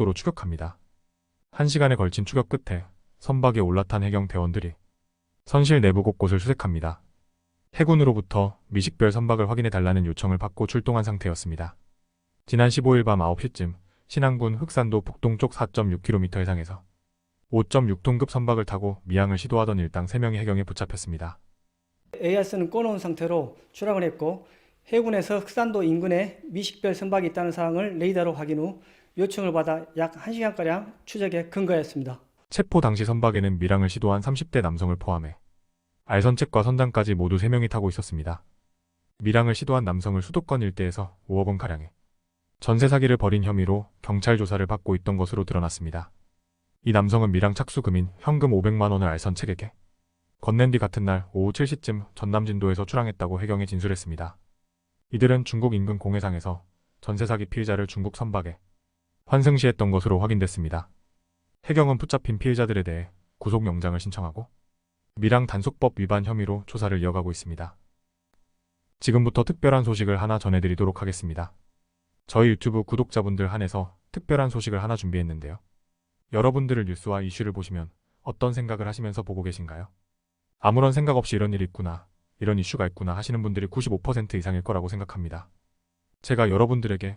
속도로 추격합니다. 한 시간에 걸친 추격 끝에 선박에 올라탄 해경 대원들이 선실 내부 곳곳을 수색합니다. 해군으로부터 미식별 선박을 확인해 달라는 요청을 받고 출동한 상태였습니다. 지난 15일 밤 9시쯤 신안군 흑산도 북동쪽 4.6km 해상에서 5.6톤급 선박을 타고 미항을 시도하던 일당 3명이 해경에 붙잡혔습니다. ARS는 꺼놓은 상태로 추락을 했고 해군에서 흑산도 인근에 미식별 선박이 있다는 사항을 레이더로 확인 후 요청을 받아 약 1시간가량 추적에 근거했습니다. 체포 당시 선박에는 밀항을 시도한 30대 남성을 포함해 알선책과 선장까지 모두 3명이 타고 있었습니다. 밀항을 시도한 남성을 수도권 일대에서 5억 원가량의 전세 사기를 벌인 혐의로 경찰 조사를 받고 있던 것으로 드러났습니다. 이 남성은 밀항 착수금인 현금 500만 원을 알선책에게 건넨 뒤 같은 날 오후 7시쯤 전남 진도에서 출항했다고 해경에 진술했습니다. 이들은 중국 인근 공해상에서 전세 사기 피해자를 중국 선박에 환승시했던 것으로 확인됐습니다. 해경은 붙잡힌 피해자들에 대해 구속영장을 신청하고 밀항 단속법 위반 혐의로 조사를 이어가고 있습니다. 지금부터 특별한 소식을 하나 전해드리도록 하겠습니다. 저희 유튜브 구독자분들 한해서 특별한 소식을 하나 준비했는데요. 여러분들을 뉴스와 이슈를 보시면 어떤 생각을 하시면서 보고 계신가요? 아무런 생각 없이 이런 일이 있구나, 이런 이슈가 있구나 하시는 분들이 95% 이상일 거라고 생각합니다. 제가 여러분들에게